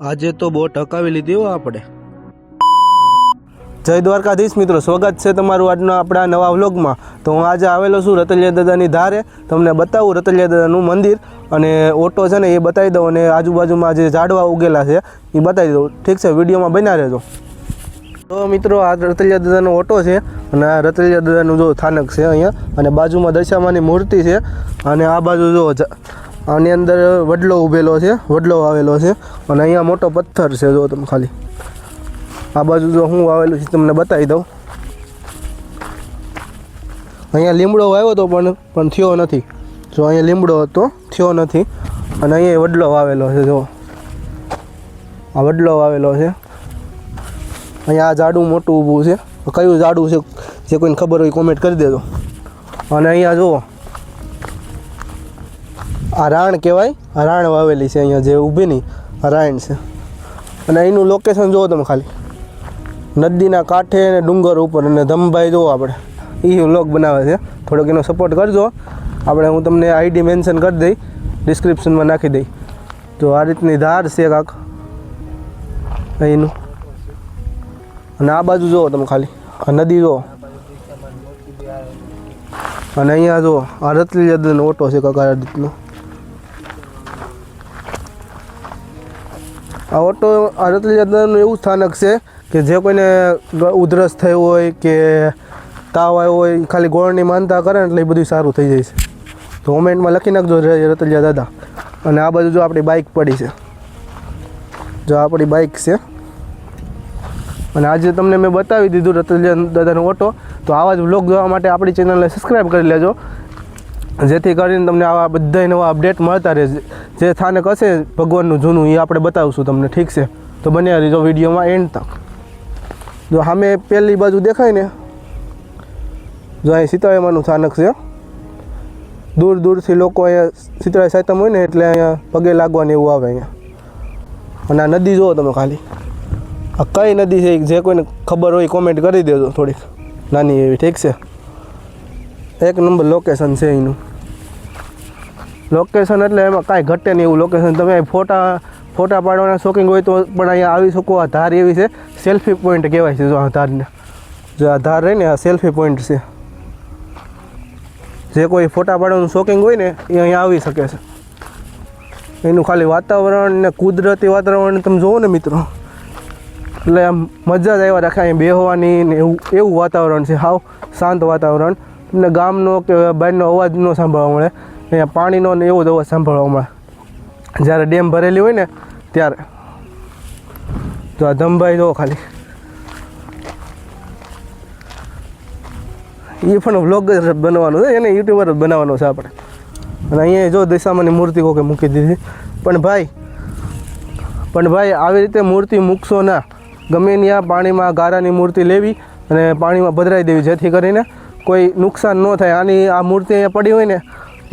આજે તો બહુ ટકાવી લીધી હો આપણે. જય દ્વારકાધીશ મિત્રો, સ્વાગત છે તમારું આજના આપણા નવા વ્લોગમાં. તો હું આજે આવેલો છું રતલિયા દાદાની ધારે. તમને બતાવું રતલિયા દાદાનું મંદિર અને ઓટો છે ને એ બતાવી દઉં અને આજુબાજુમાં જે ઝાડવા ઉગેલા છે એ બતાવી દઉં. ઠીક છે, વિડીયોમાં બન્યા રહેજો. તો મિત્રો, આ રતલિયા દાદાનો ઓટો છે અને આ રતલિયા દાદાનું જો સ્થાનક છે અહીંયા અને બાજુમાં દશામાની મૂર્તિ છે અને આ બાજુ જ- આની અંદર વડલો ઉભેલો છે, વડલો આવેલો છે અને અહીંયા મોટો પથ્થર છે જો તમે ખાલી. આ બાજુ જો હું વાવેલું છે તમને બતાવી દઉં. અહીંયા લીમડો આવ્યો હતો પણ પણ થયો નથી. જો અહીંયા લીમડો હતો, થયો નથી. અને અહીંયા વડલો વાવેલો છે, જો. આ વડલો વાવેલો છે. અહીંયા આ ઝાડું મોટું ઊભું છે. કયું ઝાડું છે, જે કોઈને ખબર હોય કોમેન્ટ કરી દેજો. અને અહીંયા જુઓ. આ રાણ કહેવાય? રાણ વાવેલી છે અહીંયા જે ઊભી આ રાણ છે. અને અહીંનું લોકેશન જુઓ તમે ખાલી. નદીના કાંઠે અને ડુંગર ઉપર અને ધમભાઈ જુઓ આપણે. એ વ્લોગ બનાવે છે. થોડોક એનો સપોર્ટ કરજો. આપણે હું તમને આઈડી મેન્શન કરી દઈ ડિસ્ક્રિપ્શનમાં નાખી દઈ. તો આ રીતની ધાર છે કાંક. અહીંનું. અને આ બાજુ જુઓ તમે ખાલી. આ નદી જુઓ અને અહીંયા જુઓ આ રતલી જદનો ઓટો છે કાંક આ રીતનો. આ ઓટો આ રતલી જદનું એવું સ્થાનક છે કે જે કોઈને ઉધરસ થઈ હોય કે તાવ આવ્યો હોય ખાલી ગોળની માનતા કરે એટલે એ બધું સારું થઈ જાય છે. તો કોમેન્ટમાં લખી નાખજો રતલિયા દાદા. અને આ બાજુ જો આપણી બાઇક પડી છે. જો આપણી બાઇક છે. અને આજે તમને મેં બતાવી દીધું રતલિયા દાદાનો ઓટો તો આવા જ વ્લોગ જોવા માટે આપણી ચેનલને સબસ્ક્રાઈબ કરી લેજો. જેથી કરીને તમને આવા બધા નવા અપડેટ મળતા રહે. જે સ્થાનક હશે ભગવાનનું જૂનું એ આપણે બતાવશું તમને, ઠીક છે? તો બને રહીજો વિડીયોમાં એન્ડ તક. જો સામે પહેલી બાજુ દેખાય ને, જો અહીં સીતારામાનું સ્થાનક છે દૂર દૂરથી લોકો અહીંયા સીતળાઈ સાતમ હોય ને, એટલે અહીંયા પગે લાગવાને એવું આવે અહીંયા. અને આ નદી જુઓ તમે ખાલી. આ કઈ નદી છે, જે કોઈને ખબર હોય કોમેન્ટ કરી દેજો થોડીક. નાની એવી, ઠીક છે? એક નંબર લોકેશન છે એનું લોકેશન એટલે એમાં કાંઈ ઘટે નહીં એવું લોકેશન તમે ફોટા ફોટા પાડવાના શોખીન હોય તો પણ અહીંયા આવી શકો. આ ધાર એવી છે સેલ્ફી પોઈન્ટ કહેવાય છે. જો આ ધારને, જો આ ધાર રહી ને, આ સેલ્ફી પોઈન્ટ છે. જે કોઈ ફોટા પાડવાનું શોખીન હોય ને, એ અહીંયા આવી શકે છે. એનું ખાલી વાતાવરણ ને કુદરતી વાતાવરણ તમે જુઓ ને મિત્રો. એટલે આમ મજા જ આવ્યા રાખે. અહીં બેહવાની ને એવું એવું વાતાવરણ છે. હાવ શાંત વાતાવરણ. તમને ગામનો કે બહારનો અવાજ ન સાંભળવા મળે. અહીંયા પાણીનો ને એવો જ અવાજ સાંભળવા મળે. જ્યારે ડેમ ભરેલી હોય ને ત્યારે. તો આ ધમભાઈ જુઓ ખાલી. એ પણ વ્લોગર જ છે, એને યુટ્યુબર જ બનાવવાનો છે આપણે. અને અહીંયા જો દિશામાંની મૂર્તિ કોકે મૂકી દીધી. પણ ભાઈ પણ ભાઈ, આવી રીતે મૂર્તિ મૂકશો ના. ગમે ત્યાં પાણીમાં ગારાની મૂર્તિ લેવી અને પાણીમાં ભદરાઈ દેવી, જેથી કરીને કોઈ નુકસાન ન થાય. આની આ મૂર્તિ અહીંયા પડી હોય ને,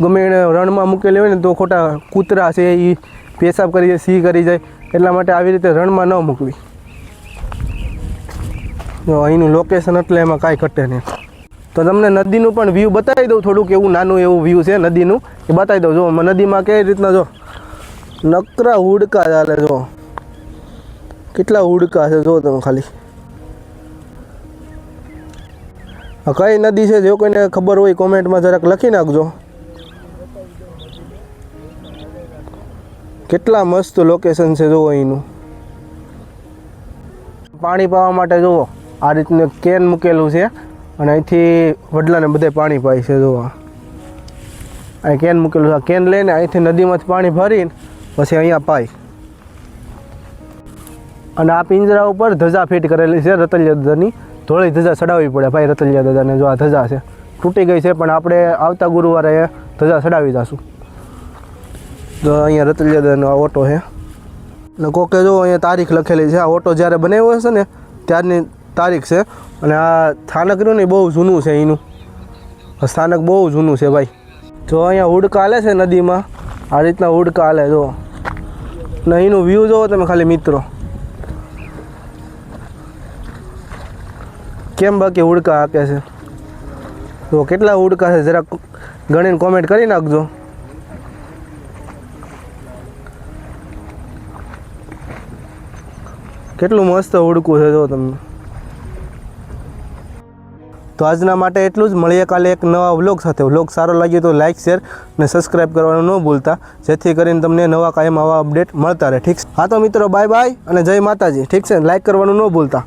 ગમે એને રણમાં મૂકેલી હોય ને, તો ખોટા કૂતરા છે એ પેશાબ કરી જાય સી કરી જાય, એટલા માટે આવી રીતે રણમાં ન મૂકવી. જો અહીંનું લોકેશન એટલે એમાં કાંઈ ઘટે નહીં. તો તમને નદીનું પણ વ્યૂ બતાવી દઉં થોડુંક, એવું નાનું એવું વ્યૂ છે નદીનું, એ બતાવી દઉં. જો નદીમાં કઈ રીતના જો, નકરા હુડકા ચાલે જો. કેટલા હુડકા છે જો તમે ખાલી. કઈ નદી છે, જો કોઈને ખબર હોય કોમેન્ટમાં જરાક લખી નાખજો. કેટલા મસ્ત લોકેશન છે જુઓ અહીંનું. પાણી પાવા માટે જુઓ, આ રીતનું કેન મૂકેલું છે અને અહીંથી વડલાને બધે પાણી પાય છે, જુઓ. અહીં કેન મૂકેલું છે કેન લઈને અહીંથી નદીમાંથી પાણી ભરીને પછી અહીંયા પાય. અને આ પિંજરા ઉપર ધજા ફિટ કરેલી છે રતલિયા ધોળી ધજા ચડાવવી પડે ભાઈ રતલિયા દાદાને જો આ ધજા છે. તૂટી ગઈ છે, પણ આપણે આવતા ગુરુવારે ધજા ચડાવી જશું. જો અહીંયા રતલિયા દાદાનો આ ઓટો છે. અને કોકે જો અહીંયા તારીખ લખેલી છે, આ ઓટો જ્યારે બનાવ્યો હશે ને, ત્યારની તારીખ છે. અને આ સ્થાનક રહ્યું ને બહુ જૂનું છે એનું સ્થાનક બહુ જૂનું છે ભાઈ. જો અહીંયા હુડકા હાલે છે નદીમાં, આ રીતના હુડકા હાલે, જો. ને એનું વ્યૂ જોવો તમે ખાલી મિત્રો. કેમ બાકી હુડકા હાકે છે? તો કેટલા હુડકા છે? જરાક ગણીને કોમેન્ટ કરી નાખજો. કેટલું મસ્ત હુડકું છે જો તમે તો આજના માટે એટલું જ. મળીએ કાલે એક નવા વ્લોગ સાથે. વ્લોગ સારો લાગ્યો તો લાઇક શેર અને સબસ્ક્રાઇબ કરવાનું ન ભૂલતા. જેથી કરીને તમને નવા કાયમ આવા અપડેટ મળતા રહે. ઠીક છે? હા તો મિત્રો બાય બાય અને જય માતાજી. ઠીક છે? લાઇક કરવાનું ન ભૂલતા.